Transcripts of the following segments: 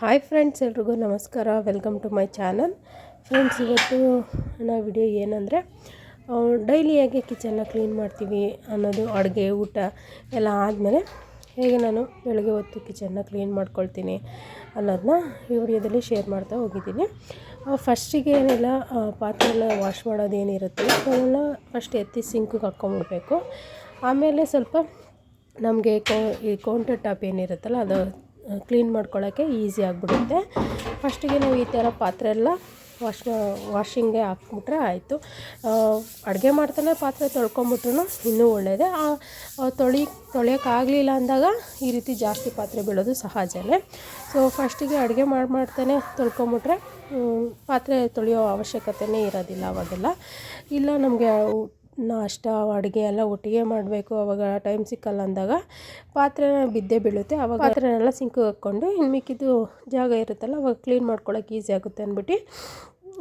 Hi friends, ಎಲ್ರಿಗೂ ನಮಸ್ಕಾರ. Welcome to my channel friends ಇವತ್ತು ನನ್ನ ವಿಡಿಯೋ ಏನಂದರೆ ಡೈಲಿ ಹೇಗೆ ಕಿಚನ್ನ ಕ್ಲೀನ್ ಮಾಡ್ತೀವಿ ಅನ್ನೋದು ಅಡುಗೆ, ಊಟ ಎಲ್ಲ ಆದಮೇಲೆ ಹೇಗೆ ನಾನು ಬೆಳಗ್ಗೆ ಹೊತ್ತು ಕಿಚನ್ನ ಕ್ಲೀನ್ ಮಾಡ್ಕೊಳ್ತೀನಿ ಅನ್ನೋದನ್ನ ಈ ವಿಡಿಯೋದಲ್ಲಿ ಶೇರ್ ಮಾಡ್ತಾ ಹೋಗಿದ್ದೀನಿ. ಫಸ್ಟಿಗೆ ಏನಿಲ್ಲ ಪಾತ್ರೆಲ್ಲ ವಾಶ್ ಮಾಡೋದು ಏನಿರುತ್ತೆ ಅದನ್ನು ಫಸ್ಟ್ ಎತ್ತಿ ಸಿಂಕಿಗೆ ಹಾಕ್ಕೊಂಬಿಡ್ಬೇಕು. ಆಮೇಲೆ ಸ್ವಲ್ಪ ನಮಗೆ ಕೌ, ಈ ಕೌಂಟರ್ ಟಾಪ್ ಏನಿರುತ್ತಲ್ಲ, ಅದು ಕ್ಲೀನ್ ಮಾಡ್ಕೊಳ್ಳೋಕ್ಕೆ ಈಸಿ ಆಗಿಬಿಡುತ್ತೆ. ಫಸ್ಟಿಗೆ ನಾವು ಈ ಥರ ಪಾತ್ರೆ ಎಲ್ಲ ವಾಶ್ ವಾಷಿಂಗ್ಗೆ ಹಾಕ್ಬಿಟ್ರೆ ಆಯಿತು. ಅಡುಗೆ ಮಾಡ್ತಾನೆ ಪಾತ್ರೆ ತೊಳ್ಕೊಂಬಿಟ್ರು ಇನ್ನೂ ಒಳ್ಳೆಯದೇ ತೊಳಿ, ತೊಳೆಯೋಕ್ಕಾಗಲಿಲ್ಲ ಅಂದಾಗ ಈ ರೀತಿ ಜಾಸ್ತಿ ಪಾತ್ರೆ ಬೀಳೋದು ಸಹಜನೇ. ಸೊ ಫಸ್ಟಿಗೆ ಅಡುಗೆ ಮಾಡಿ, ಮಾಡ್ತಾನೆ ತೊಳ್ಕೊಂಬಿಟ್ರೆ ಪಾತ್ರೆ ತೊಳೆಯೋ ಅವಶ್ಯಕತೆನೇ ಇರೋದಿಲ್ಲ ಅವಾಗೆಲ್ಲ. ಇಲ್ಲ ನಮಗೆ ನಾಷ್ಟ, ಅಡುಗೆ ಎಲ್ಲ ಒಟ್ಟಿಗೆ ಮಾಡಬೇಕು. ಅವಾಗ ಟೈಮ್ ಸಿಕ್ಕಲ್ಲ ಅಂದಾಗ ಪಾತ್ರೆ ಬಿದ್ದೇ ಬೀಳುತ್ತೆ. ಅವಾಗ ಪಾತ್ರೆನೆಲ್ಲ ಸಿಂಕ್ ಹಾಕ್ಕೊಂಡು ಇನ್ನು ಮಿಕ್ಕಿದ್ದು ಜಾಗ ಇರುತ್ತಲ್ಲ, ಅವಾಗ ಕ್ಲೀನ್ ಮಾಡ್ಕೊಳ್ಳೋಕೆ ಈಸಿ ಆಗುತ್ತೆ ಅಂದ್ಬಿಟ್ಟು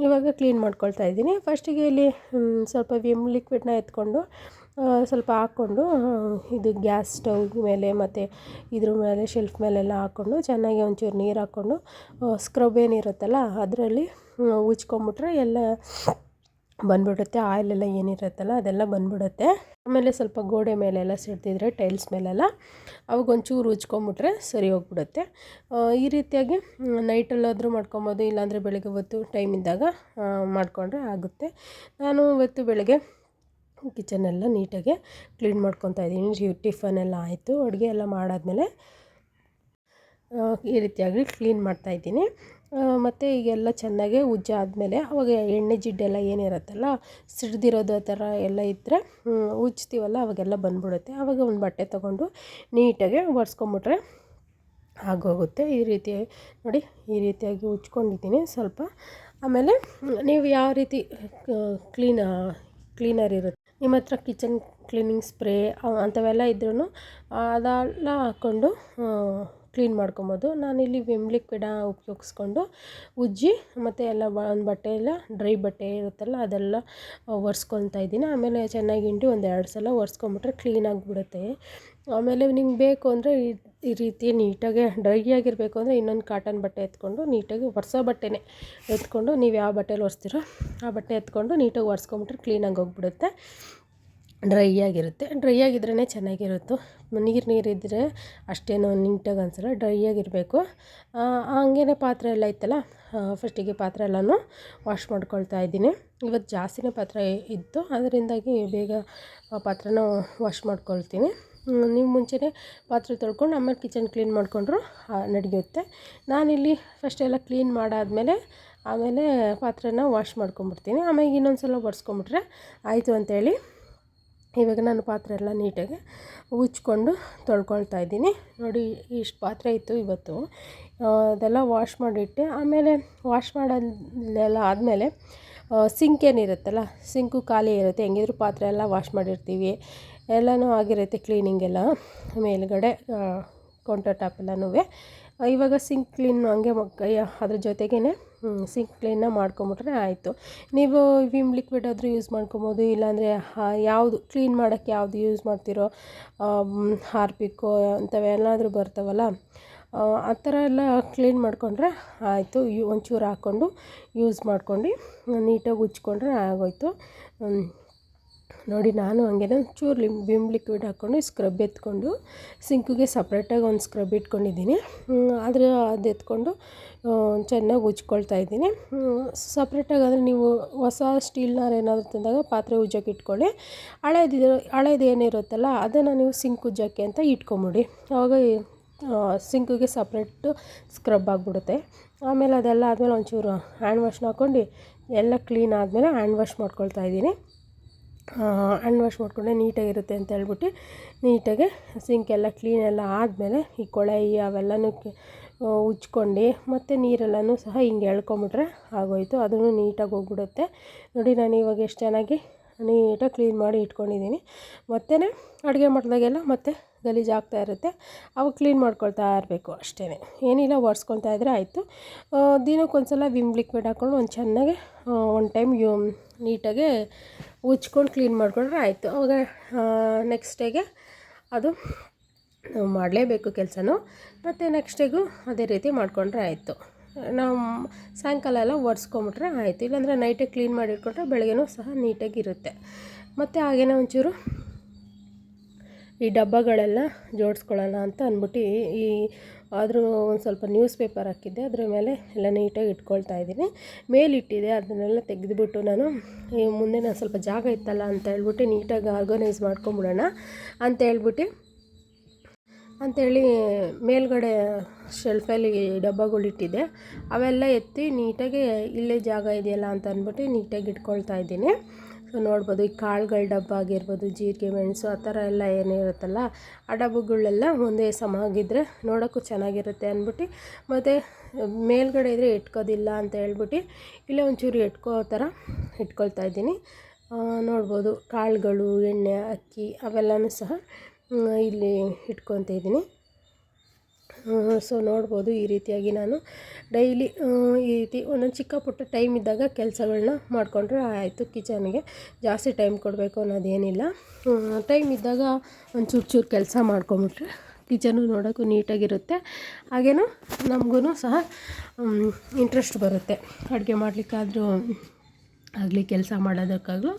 ಇವಾಗ ಕ್ಲೀನ್ ಮಾಡ್ಕೊಳ್ತಾ ಇದ್ದೀನಿ. ಫಸ್ಟಿಗೆ ಇಲ್ಲಿ ಸ್ವಲ್ಪ ವಿಮ್ ಲಿಕ್ವಿಡ್ನ ಎತ್ಕೊಂಡು ಸ್ವಲ್ಪ ಹಾಕ್ಕೊಂಡು ಇದು ಗ್ಯಾಸ್ ಸ್ಟವ್ ಮೇಲೆ ಮತ್ತು ಇದ್ರ ಮೇಲೆ ಶೆಲ್ಫ್ ಮೇಲೆಲ್ಲ ಹಾಕ್ಕೊಂಡು ಚೆನ್ನಾಗಿ ಒಂಚೂರು ನೀರು ಹಾಕ್ಕೊಂಡು ಸ್ಕ್ರಬ್ ಏನಿರುತ್ತಲ್ಲ ಅದರಲ್ಲಿ ಉಜ್ಕೊಂಬಿಟ್ರೆ ಎಲ್ಲ ಬಂದ್ಬಿಡುತ್ತೆ, ಆಯಿಲೆಲ್ಲ ಏನಿರುತ್ತಲ್ಲ ಅದೆಲ್ಲ ಬಂದ್ಬಿಡುತ್ತೆ. ಆಮೇಲೆ ಸ್ವಲ್ಪ ಗೋಡೆ ಮೇಲೆಲ್ಲ ಸಿಡ್ತಿದ್ರೆ ಟೈಲ್ಸ್ ಮೇಲೆಲ್ಲ ಅವಾಗ ಒಂಚೂರು ಉಜ್ಕೊಂಬಿಟ್ರೆ ಸರಿ ಹೋಗ್ಬಿಡುತ್ತೆ. ಈ ರೀತಿಯಾಗಿ ನೈಟಲ್ಲಾದರೂ ಮಾಡ್ಕೊಬೋದು, ಇಲ್ಲಾಂದರೆ ಬೆಳಗ್ಗೆ ಹೊತ್ತು ಟೈಮ್ ಇದ್ದಾಗ ಮಾಡಿಕೊಂಡ್ರೆ ಆಗುತ್ತೆ. ನಾನು ಇವತ್ತು ಬೆಳಗ್ಗೆ ಕಿಚನೆಲ್ಲ ನೀಟಾಗಿ ಕ್ಲೀನ್ ಮಾಡ್ಕೊತಾ ಇದ್ದೀನಿ. ಟಿಫನ್ ಎಲ್ಲ ಆಯಿತು, ಅಡುಗೆ ಎಲ್ಲ ಮಾಡಾದಮೇಲೆ ಈ ರೀತಿಯಾಗಿ ಕ್ಲೀನ್ ಮಾಡ್ತಾ ಇದ್ದೀನಿ. ಮತ್ತು ಈಗೆಲ್ಲ ಚೆನ್ನಾಗಿ ಉಜ್ಜ ಆದಮೇಲೆ ಅವಾಗ ಎಣ್ಣೆ ಜಿಡ್ಡೆಲ್ಲ ಏನಿರುತ್ತಲ್ಲ, ಸಿಡ್ದಿರೋದು ಆ ಥರ ಎಲ್ಲ ಇದ್ದರೆ ಉಜ್ತೀವಲ್ಲ ಅವಾಗೆಲ್ಲ ಬಂದ್ಬಿಡುತ್ತೆ. ಆವಾಗ ಒಂದು ಬಟ್ಟೆ ತೊಗೊಂಡು ನೀಟಾಗಿ ಒರೆಸ್ಕೊಂಬಿಟ್ರೆ ಆಗೋಗುತ್ತೆ. ಈ ರೀತಿ, ನೋಡಿ, ಈ ರೀತಿಯಾಗಿ ಉಜ್ಕೊಂಡಿದ್ದೀನಿ ಸ್ವಲ್ಪ. ಆಮೇಲೆ ನೀವು ಯಾವ ರೀತಿ ಕ್ಲೀನ್, ಕ್ಲೀನರ್ ಇರುತ್ತೆ? ನಿಮ್ಮ ಹತ್ರ ಕಿಚನ್ ಕ್ಲೀನಿಂಗ್ ಸ್ಪ್ರೇ ಅಂಥವೆಲ್ಲ ಇದ್ರೂ ಅದೆಲ್ಲ ಹಾಕ್ಕೊಂಡು ಕ್ಲೀನ್ ಮಾಡ್ಕೊಬೋದು. ನಾನಿಲ್ಲಿ ವಿಮ್ ಲಿಕ್ವಿಡ ಉಪಯೋಗಿಸ್ಕೊಂಡು ಉಜ್ಜಿ ಮತ್ತು ಎಲ್ಲ ಒಂದು ಬಟ್ಟೆ ಎಲ್ಲ, ಡ್ರೈ ಬಟ್ಟೆ ಇರುತ್ತಲ್ಲ ಅದೆಲ್ಲ ಒರೆಸ್ಕೊತಾ ಇದ್ದೀನಿ. ಆಮೇಲೆ ಚೆನ್ನಾಗಿ ಹಿಂಡಿ ಒಂದು ಎರಡು ಸಲ ಒರೆಸ್ಕೊಂಬಿಟ್ರೆ ಕ್ಲೀನ್ ಆಗಿಬಿಡುತ್ತೆ. ಆಮೇಲೆ ನಿಮ್ಗೆ ಬೇಕು ಅಂದರೆ ಈ ಈ ರೀತಿ ನೀಟಾಗೆ ಡ್ರೈ ಆಗಿರಬೇಕು ಅಂದರೆ ಇನ್ನೊಂದು ಕಾಟನ್ ಬಟ್ಟೆ ಎತ್ಕೊಂಡು ನೀಟಾಗಿ ಒರೆಸೋ ಬಟ್ಟೆನೇ ಎತ್ಕೊಂಡು ನೀವು ಯಾವ ಬಟ್ಟೆಲಿ ಒರೆಸ್ತೀರೋ ಆ ಬಟ್ಟೆ ಎತ್ಕೊಂಡು ನೀಟಾಗಿ ಒರೆಸ್ಕೊಂಬಿಟ್ರೆ ಕ್ಲೀನಾಗಿ ಹೋಗ್ಬಿಡುತ್ತೆ. ಡ್ರೈ ಆಗಿರುತ್ತೆ. ಡ್ರೈ ಆಗಿದ್ರೇ ಚೆನ್ನಾಗಿರುತ್ತೆ. ನೀರು ನೀರು ಇದ್ದರೆ ಅಷ್ಟೇನೂ ನೀಟಾಗಿ ಅನ್ಸಲ್ಲ, ಡ್ರೈ ಆಗಿರಬೇಕು. ಹಂಗೇನೆ ಪಾತ್ರೆ ಎಲ್ಲ ಇತ್ತಲ್ಲ ಫಸ್ಟಿಗೆ ಪಾತ್ರೆ ಎಲ್ಲನೂ ವಾಶ್ ಮಾಡ್ಕೊಳ್ತಾ ಇದ್ದೀನಿ. ಇವತ್ತು ಜಾಸ್ತಿನೇ ಪಾತ್ರೆ ಇತ್ತು ಅದರಿಂದಾಗಿ ಬೇಗ ಪಾತ್ರೆನೂ ಪಾತ್ರೆನ ವಾಶ್ ಮಾಡ್ಕೊಳ್ತೀನಿ ನೀವು ಮುಂಚೆನೇ ಪಾತ್ರೆ ತೊಳ್ಕೊಂಡು ಆಮೇಲೆ ಕಿಚನ್ ಕ್ಲೀನ್ ಮಾಡಿಕೊಂಡ್ರು ನಡೆಯುತ್ತೆ. ನಾನಿಲ್ಲಿ ಫಸ್ಟ್ ಎಲ್ಲ ಕ್ಲೀನ್ ಮಾಡಾದಮೇಲೆ, ಆಮೇಲೆ ಪಾತ್ರೆನ ವಾಶ್ ಮಾಡ್ಕೊಂಬಿಡ್ತೀನಿ ಆಮೇಲೆ ಇನ್ನೊಂದು ಸಲ ಒರೆಸ್ಕೊಂಬಿಟ್ರೆ ಆಯಿತು ಅಂತೇಳಿ. ಇವಾಗ ನಾನು ಪಾತ್ರೆ ಎಲ್ಲ ನೀಟಾಗಿ ಉಚ್ಕೊಂಡು ತೊಳ್ಕೊಳ್ತಾ ಇದ್ದೀನಿ. ನೋಡಿ ಇಷ್ಟು ಪಾತ್ರೆ ಇತ್ತು ಇವತ್ತು. ಅದೆಲ್ಲ ವಾಶ್ ಮಾಡಿಟ್ಟೆ. ಆಮೇಲೆ ವಾಶ್ ಮಾಡೋದೆಲ್ಲ ಆದಮೇಲೆ ಸಿಂಕ್ ಏನಿರುತ್ತಲ್ಲ ಸಿಂಕು ಖಾಲಿ ಇರುತ್ತೆ. ಹೆಂಗಿದ್ರು ಪಾತ್ರೆ ಎಲ್ಲ ವಾಶ್ ಮಾಡಿರ್ತೀವಿ. ಎಲ್ಲನೂ ಆಗಿರುತ್ತೆ ಕ್ಲೀನಿಂಗ್ ಎಲ್ಲ. ಮೇಲುಗಡೆ ಕೌಂಟರ್ ಟಾಪ್ ಎಲ್ಲನೂ ಇವಾಗ ಸಿಂಕ್ ಕ್ಲೀನ್ ಹಂಗೆ ಅದ್ರ ಜೊತೆಗೇ ಸಿಂಕ್ ಕ್ಲೀನ್ನ ಮಾಡ್ಕೊಂಬಿಟ್ರೆ ಆಯಿತು ನೀವು ವಿಮ್ ಲಿಕ್ವಿಡ್ ಆದರೂ ಯೂಸ್ ಮಾಡ್ಕೊಬೋದು ಇಲ್ಲಾಂದರೆ ಯಾವುದು ಕ್ಲೀನ್ ಮಾಡೋಕ್ಕೆ ಯಾವುದು ಯೂಸ್ ಮಾಡ್ತೀರೋ ಹಾರ್ಪಿಕ್ಕೋ ಅಂಥವೆಲ್ಲಾದರೂ ಬರ್ತಾವಲ್ಲ ಆ, ಥರ ಎಲ್ಲ ಕ್ಲೀನ್ ಮಾಡಿಕೊಂಡ್ರೆ ಆಯಿತು ಒಂಚೂರು ಹಾಕ್ಕೊಂಡು ಯೂಸ್ ಮಾಡ್ಕೊಂಡು ನೀಟಾಗಿ ಉಚ್ಕೊಂಡ್ರೆ ಆಗೋಯ್ತು. ನೋಡಿ, ನಾನು ಹಂಗೆ ಒಂಚೂರು ಲಿಮ್ ವಿಮ್ ಲಿಕ್ವಿಡ್ ಹಾಕ್ಕೊಂಡು ಸ್ಕ್ರಬ್ ಎತ್ಕೊಂಡು ಸಿಂಕಿಗೆ ಸಪ್ರೇಟಾಗಿ ಒಂದು ಸ್ಕ್ರಬ್ ಇಟ್ಕೊಂಡಿದ್ದೀನಿ. ಆದರೆ ಅದು ಎತ್ಕೊಂಡು ಚೆನ್ನಾಗಿ ಉಜ್ಕೊಳ್ತಾ ಇದ್ದೀನಿ. ಸಪ್ರೇಟಾಗಿ ಅಂದರೆ ನೀವು ಹೊಸ ಸ್ಟೀಲ್ನಾರು ಏನಾದರೂ ತಂದಾಗ ಪಾತ್ರೆ ಉಜ್ಜೋಕೆ ಇಟ್ಕೊಳ್ಳಿ. ಹಳೇದಿರೋ ಹಳೇದು ಏನಿರುತ್ತಲ್ಲ ಅದನ್ನು ನೀವು ಸಿಂಕ್ ಉಜ್ಜೋಕ್ಕೆ ಅಂತ ಇಟ್ಕೊಂಬಿಡಿ. ಆವಾಗ ಸಿಂಕಿಗೆ ಸಪ್ರೇಟು ಸ್ಕ್ರಬ್ ಆಗಿಬಿಡುತ್ತೆ. ಆಮೇಲೆ ಅದೆಲ್ಲ ಆದಮೇಲೆ ಒಂಚೂರು ಹ್ಯಾಂಡ್ ವಾಶ್ನ ಹಾಕ್ಕೊಂಡು ಎಲ್ಲ ಕ್ಲೀನ್ ಆದಮೇಲೆ ಹ್ಯಾಂಡ್ ವಾಶ್ ಮಾಡ್ಕೊಳ್ತಾ ಇದ್ದೀನಿ. ಹ್ಯಾಂಡ್ ವಾಶ್ ಮಾಡಿಕೊಂಡೆ ನೀಟಾಗಿರುತ್ತೆ ಅಂತ ಹೇಳ್ಬಿಟ್ಟು ನೀಟಾಗಿ ಸಿಂಕೆಲ್ಲ ಕ್ಲೀನೆಲ್ಲ ಆದಮೇಲೆ ಈ ಕೊಳಾಯಿ ಅವೆಲ್ಲನೂ ಉಜ್ಕೊಂಡು ಮತ್ತು ನೀರೆಲ್ಲನೂ ಸಹ ಹಿಂಗೆ ಎಳ್ಕೊಂಬಿಟ್ರೆ ಆಗೋಯಿತು. ಅದನ್ನು ನೀಟಾಗಿ ಹೋಗ್ಬಿಡುತ್ತೆ. ನೋಡಿ ನಾನು ಇವಾಗ ಎಷ್ಟು ಚೆನ್ನಾಗಿ ನೀಟಾಗಿ ಕ್ಲೀನ್ ಮಾಡಿ ಇಟ್ಕೊಂಡಿದ್ದೀನಿ. ಮತ್ತೆ ಅಡುಗೆ ಮಾಡಿದಾಗೆಲ್ಲ ಮತ್ತೆ ಗಲೀಜು ಆಗ್ತಾ ಇರುತ್ತೆ. ಅವಾಗ ಕ್ಲೀನ್ ಮಾಡ್ಕೊಳ್ತಾ ಇರಬೇಕು ಅಷ್ಟೇ ಏನಿಲ್ಲ, ಒರೆಸ್ಕೊಳ್ತಾ ಇದ್ದರೆ ಆಯಿತು. ದಿನಕ್ಕೊಂದ್ಸಲ ವಿಮ್ ಲಿಕ್ವಿಡ್ ಹಾಕ್ಕೊಂಡು ಒಂದು ಚೆನ್ನಾಗಿ ಒಂದು ಟೈಮ್ ಯೂ, ನೀಟಾಗಿ ಉಜ್ಕೊಂಡು ಕ್ಲೀನ್ ಮಾಡಿಕೊಂಡ್ರೆ ಆಯಿತು. ಅವಾಗ ನೆಕ್ಸ್ಟ್ ಡೇಗೆ ಅದು ನಾವು ಮಾಡಲೇಬೇಕು ಕೆಲಸನೂ. ಮತ್ತು ಡೇಗೂ ಅದೇ ರೀತಿ ಮಾಡಿಕೊಂಡ್ರೆ ಆಯಿತು. ನಾವು ಸಾಯಂಕಾಲ ಎಲ್ಲ ಒರೆಸ್ಕೊಂಬಿಟ್ರೆ ಆಯಿತು. ಇಲ್ಲಾಂದರೆ ನೈಟೇ ಕ್ಲೀನ್ ಮಾಡಿಟ್ಕೊಂಡ್ರೆ ಬೆಳಗ್ಗೆನೂ ಸಹ ನೀಟಾಗಿರುತ್ತೆ ಮತ್ತು ಹಾಗೇನೆ ಒಂಚೂರು ಈ ಡಬ್ಬಗಳೆಲ್ಲ ಜೋಡಿಸ್ಕೊಳ್ಳೋಣ ಅಂತ ಅಂದ್ಬಿಟ್ಟು ಈ ಆದರೂ ಒಂದು ಸ್ವಲ್ಪ ನ್ಯೂಸ್ ಪೇಪರ್ ಹಾಕಿದ್ದೆ. ಅದ್ರ ಮೇಲೆ ಎಲ್ಲ ನೀಟಾಗಿ ಇಟ್ಕೊಳ್ತಾ ಇದ್ದೀನಿ. ಮೇಲಿಟ್ಟಿದೆ. ಅದನ್ನೆಲ್ಲ ತೆಗೆದುಬಿಟ್ಟು ನಾನು ಮುಂದೆ ನಾನು ಸ್ವಲ್ಪ ಜಾಗ ಇತ್ತಲ್ಲ ಅಂತ ಹೇಳ್ಬಿಟ್ಟು ನೀಟಾಗಿ ಆರ್ಗನೈಸ್ ಮಾಡ್ಕೊಂಬಿಡೋಣ ಅಂತ ಹೇಳ್ಬಿಟ್ಟು ಅಂಥೇಳಿ ಮೇಲ್ಗಡೆ ಶೆಲ್ಫಲ್ಲಿ ಡಬ್ಬಗಳಿಟ್ಟಿದ್ದೆ. ಅವೆಲ್ಲ ಎತ್ತಿ ನೀಟಾಗಿ ಇಲ್ಲೇ ಜಾಗ ಇದೆಯಲ್ಲ ಅಂತ ಅಂದ್ಬಿಟ್ಟು ನೀಟಾಗಿ ಇಟ್ಕೊಳ್ತಾ ಇದ್ದೀನಿ. ಸೊ ನೋಡ್ಬೋದು, ಈ ಕಾಳುಗಳ ಡಬ್ಬ ಆಗಿರ್ಬೋದು, ಜೀರಿಗೆ, ಮೆಣಸು, ಆ ಥರ ಎಲ್ಲ ಏನಿರುತ್ತಲ್ಲ ಆ ಡಬ್ಬಗಳೆಲ್ಲ ಒಂದೇ ಸಮ ಆಗಿದ್ದರೆ ನೋಡೋಕ್ಕೂ ಚೆನ್ನಾಗಿರುತ್ತೆ ಅಂದ್ಬಿಟ್ಟು, ಮತ್ತು ಮೇಲ್ಗಡೆ ಇದ್ದರೆ ಇಟ್ಕೋದಿಲ್ಲ ಅಂತ ಹೇಳ್ಬಿಟ್ಟು, ಇಲ್ಲೇ ಒಂಚೂರು ಇಟ್ಕೋ ಥರ ಇಟ್ಕೊಳ್ತಾ ಇದ್ದೀನಿ. ನೋಡ್ಬೋದು, ಕಾಳುಗಳು, ಎಣ್ಣೆ, ಅಕ್ಕಿ ಅವೆಲ್ಲನೂ ಸಹ ಇಲ್ಲಿ ಇಟ್ಕೊತ ಇದ್ದೀನಿ. ಸೊ ನೋಡ್ಬೋದು ಈ ರೀತಿಯಾಗಿ ನಾನು ಡೈಲಿ ಈ ರೀತಿ ಒಂದೊಂದು ಚಿಕ್ಕ ಪುಟ್ಟ ಟೈಮ್ ಇದ್ದಾಗ ಕೆಲಸಗಳನ್ನ ಮಾಡಿಕೊಂಡ್ರೆ ಆಯಿತು ಕಿಚನ್ಗೆ. ಜಾಸ್ತಿ ಟೈಮ್ ಕೊಡಬೇಕು ಅನ್ನೋದೇನಿಲ್ಲ. ಟೈಮ್ ಇದ್ದಾಗ ಒಂದು ಚೂರು ಚೂರು ಕೆಲಸ ಮಾಡ್ಕೊಂಬಿಟ್ರೆ ಕಿಚನು ನೋಡೋಕ್ಕೂ ನೀಟಾಗಿರುತ್ತೆ. ಹಾಗೇನೂ ನಮಗೂ ಸಹ ಇಂಟ್ರೆಸ್ಟ್ ಬರುತ್ತೆ. ಅಡುಗೆ ಮಾಡಲಿಕ್ಕಾದ್ರೂ ಆಗಲಿ ಕೆಲಸ ಮಾಡೋದಕ್ಕಾಗಲೂ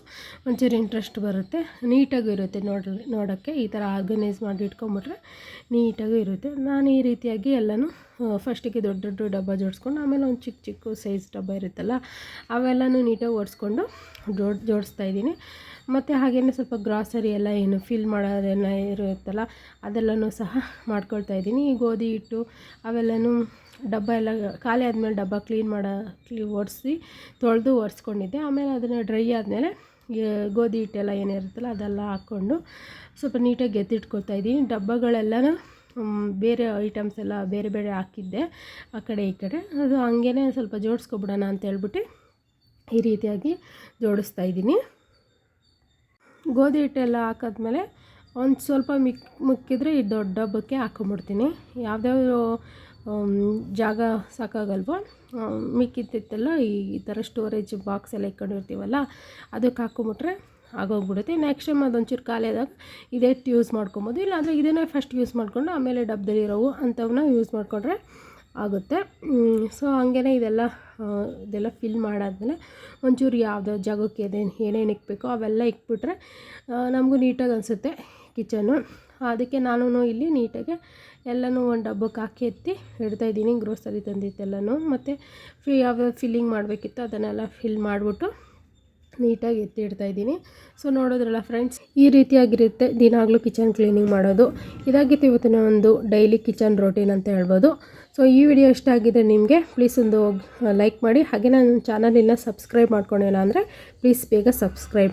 ಒಂಚೂರು ಇಂಟ್ರೆಸ್ಟ್ ಬರುತ್ತೆ. ನೀಟಾಗೂ ಇರುತ್ತೆ ನೋಡಿ, ನೋಡೋಕ್ಕೆ. ಈ ಥರ ಆರ್ಗನೈಸ್ ಮಾಡಿ ಇಟ್ಕೊಂಬಿಟ್ರೆ ನೀಟಾಗೂ ಇರುತ್ತೆ. ನಾನು ಈ ರೀತಿಯಾಗಿ ಎಲ್ಲನೂ ಫಸ್ಟಿಗೆ ದೊಡ್ಡ ದೊಡ್ಡ ಡಬ್ಬ ಜೋಡಿಸ್ಕೊಂಡು, ಆಮೇಲೆ ಒಂದು ಚಿಕ್ಕ ಚಿಕ್ಕ ಸೈಜ್ ಡಬ್ಬ ಇರುತ್ತಲ್ಲ, ಅವೆಲ್ಲನೂ ನೀಟಾಗಿ ಓಡಿಸ್ಕೊಂಡು ಜೋಡ್, ಜೋಡಿಸ್ತಾ ಇದ್ದೀನಿ. ಮತ್ತು ಹಾಗೆಯೇ ಸ್ವಲ್ಪ ಗ್ರಾಸರಿ ಎಲ್ಲ ಏನು ಫಿಲ್ ಮಾಡೋದೆಲ್ಲ ಇರುತ್ತಲ್ಲ, ಅದೆಲ್ಲನೂ ಸಹ ಮಾಡ್ಕೊಳ್ತಾ ಇದ್ದೀನಿ. ಗೋಧಿ ಹಿಟ್ಟು ಅವೆಲ್ಲನೂ ಡಬ್ಬ ಎಲ್ಲ ಖಾಲಿ ಆದಮೇಲೆ ಡಬ್ಬ ಕ್ಲೀನ್ ಮಾಡೋ, ಕ್ಲೀ ಒರೆಸಿ ತೊಳೆದು ಒರೆಸ್ಕೊಂಡಿದ್ದೆ. ಆಮೇಲೆ ಅದನ್ನು ಡ್ರೈ ಆದಮೇಲೆ ಗೋಧಿ ಹಿಟ್ಟೆಲ್ಲ ಏನಿರುತ್ತಲ್ಲ ಅದೆಲ್ಲ ಹಾಕ್ಕೊಂಡು ಸ್ವಲ್ಪ ನೀಟಾಗಿ ಎತ್ತಿಟ್ಕೊಳ್ತಾ ಇದ್ದೀನಿ. ಡಬ್ಬಗಳೆಲ್ಲನೂ ಬೇರೆ ಐಟಮ್ಸ್ ಎಲ್ಲ ಬೇರೆ ಬೇರೆ ಹಾಕಿದ್ದೆ ಆ ಕಡೆ ಈ ಕಡೆ. ಅದು ಹಂಗೇ ಸ್ವಲ್ಪ ಜೋಡಿಸ್ಕೊಬಿಡೋಣ ಅಂತ ಹೇಳ್ಬಿಟ್ಟು ಈ ರೀತಿಯಾಗಿ ಜೋಡಿಸ್ತಾ ಇದ್ದೀನಿ. ಗೋಧಿ ಹಿಟ್ಟೆಲ್ಲ ಹಾಕಿದ್ಮೇಲೆ ಒಂದು ಸ್ವಲ್ಪ ಮಿಕ್ ಮುಕ್ಕಿದ್ರೆ ಈ ದೊಡ್ಡ ಡಬ್ಬಕ್ಕೆ ಹಾಕೊಂಬಿಡ್ತೀನಿ. ಯಾವ್ದಾದ್ರು ಜಾಗ ಸಾಕಾಗಲ್ವ? ಮಿಕ್ಕಿತ್ತಿತ್ತಲ್ಲ ಈ ಥರ ಸ್ಟೋರೇಜ್ ಬಾಕ್ಸ್ ಎಲ್ಲ ಇಟ್ಕೊಂಡಿರ್ತೀವಲ್ಲ, ಅದಕ್ಕೆ ಹಾಕೊಂಬಿಟ್ರೆ ಆಗೋಗ್ಬಿಡುತ್ತೆ. ನೆಕ್ಸ್ಟ್ ಟೈಮ್ ಅದೊಂಚೂರು ಖಾಲಿ ಆದಾಗ ಇದೇ ಯೂಸ್ ಮಾಡ್ಕೊಬೋದು. ಇಲ್ಲಾಂದರೆ ಇದನ್ನೇ ಫಸ್ಟ್ ಯೂಸ್ ಮಾಡಿಕೊಂಡು ಆಮೇಲೆ ಡಬ್ಬದಲ್ಲಿರೋವು ಅಂಥವನ್ನ ಯೂಸ್ ಮಾಡಿಕೊಂಡ್ರೆ ಆಗುತ್ತೆ. ಸೊ ಹಂಗೇ ಇದೆಲ್ಲ ಇದೆಲ್ಲ ಫಿಲ್ ಮಾಡಾದ್ಮೇಲೆ ಒಂಚೂರು ಯಾವುದೋ ಜಾಗಕ್ಕೆ ಏನೇನು ಇಕ್ಬೇಕೋ ಅವೆಲ್ಲ ಇಕ್ಬಿಟ್ರೆ ನಮಗೂ ನೀಟಾಗಿ ಅನಿಸುತ್ತೆ. ಕಿಚನು. ಅದಕ್ಕೆ ನಾನು ಇಲ್ಲಿ ನೀಟಾಗಿ ಎಲ್ಲನೂ ಒಂದು ಡಬ್ಬಕ್ಕೆ ಹಾಕಿ ಎತ್ತಿ ಇಡ್ತಾಯಿದ್ದೀನಿ ಗ್ರೋಸರಿ ತಂದಿದ್ದೆಲ್ಲನೂ ಮತ್ತು ಫಿ ಯಾವ್ಯಾವ ಫಿಲ್ಲಿಂಗ್ ಮಾಡಬೇಕಿತ್ತು, ಅದನ್ನೆಲ್ಲ ಫಿಲ್ ಮಾಡಿಬಿಟ್ಟು ನೀಟಾಗಿ ಎತ್ತಿ ಇಡ್ತಾಯಿದ್ದೀನಿ ಸೊ ನೋಡೋದ್ರಲ್ಲ ಫ್ರೆಂಡ್ಸ್ ಈ ರೀತಿಯಾಗಿರುತ್ತೆ ದಿನಾಗಲೂ ಕಿಚನ್ ಕ್ಲೀನಿಂಗ್ ಮಾಡೋದು. ಇದಾಗಿತ್ತು ಇವತ್ತಿನ ಒಂದು ಡೈಲಿ ಕಿಚನ್ ರೊಟೀನ್ ಅಂತ ಹೇಳ್ಬೋದು. ಸೊ ಈ ವಿಡಿಯೋ ಇಷ್ಟ ಆಗಿದೆ ನಿಮಗೆ ಪ್ಲೀಸ್ ಒಂದು ಲೈಕ್ ಮಾಡಿ. ಹಾಗೆ ನಾನು ಚಾನಲಿನ ಸಬ್ಸ್ಕ್ರೈಬ್ ಮಾಡ್ಕೊಂಡಿಲ್ಲ ಅಂದರೆ ಪ್ಲೀಸ್ ಬೇಗ ಸಬ್ಸ್ಕ್ರೈಬ್